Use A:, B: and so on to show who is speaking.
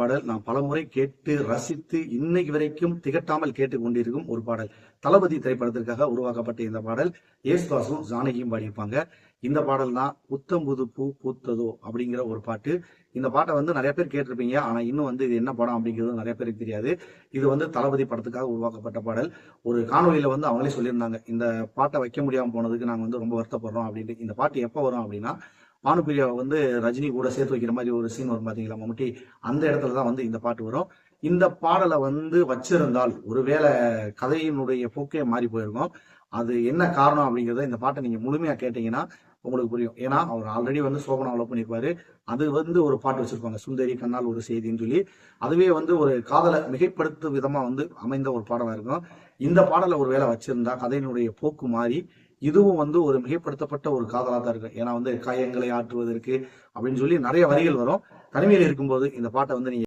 A: பாடல். நான் பலமுறை கேட்டு ரசித்து இன்னைக்கு வரைக்கும் திகட்டாமல் கேட்டு கொண்டிருக்கும் ஒரு பாடல். தளபதி திரைப்படத்திற்காக உருவாக்கப்பட்ட இந்த பாடல் ஏசுதாசும் ஜானகியும் பாடியிருப்பாங்க. இந்த பாடல் தான் புத்தம் புது பூ பூத்ததோ அப்படிங்கிற ஒரு பாட்டு. இந்த பாட்டை வந்து நிறைய பேர் கேட்டிருப்பீங்க. ஆனால் இன்னும் வந்து இது என்ன படம் அப்படிங்கிறது நிறைய பேருக்கு தெரியாது. இது வந்து தளபதி படத்துக்காக உருவாக்கப்பட்ட பாடல். ஒரு காணொலியில் வந்து அவங்களே சொல்லியிருந்தாங்க இந்த பாட்டை வைக்க முடியாமல் போனதுக்கு நாங்கள் வந்து ரொம்ப வருத்தப்படுறோம் அப்படின்ட்டு. இந்த பாட்டு எப்போ வரும் அப்படின்னா பானுப்பிரியாவை வந்து ரஜினி கூட சேர்த்து வைக்கிற மாதிரி ஒரு சீன் வரும் பார்த்தீங்களா மம்முட்டி? அந்த இடத்துல தான் வந்து இந்த பாட்டு வரும். இந்த பாடலை வந்து வச்சிருந்தால் ஒருவேளை கதையினுடைய போக்கே மாறி போயிருக்கும். அது என்ன காரணம் அப்படிங்கிறத இந்த பாட்டை நீங்கள் முழுமையாக கேட்டீங்கன்னா உங்களுக்கு புரியும். ஏன்னா அவர் ஆல்ரெடி வந்து சோபனா லவ் பண்ணியிருப்பாரு அது வந்து ஒரு பாட்டு வச்சிருப்பாங்க. சுந்தரி கண்ணால் ஒரு செய்தின்னு சொல்லி. அதுவே வந்து ஒரு காதலை மிகைப்படுத்தும் விதமா வந்து அமைந்த ஒரு பாடலா இருக்கும். இந்த பாடலை ஒரு வேளை வச்சிருந்தா கதையினுடைய போக்கு மாறி இதுவும் வந்து ஒரு மிகைப்படுத்தப்பட்ட ஒரு காதலா தான் இருக்கும். ஏன்னா வந்து காயங்களை ஆற்றுவதற்கு அப்படின்னு சொல்லி நிறைய வரிகள் வரும். தனிமையில் இருக்கும்போது இந்த பாட்டை வந்து நீங்க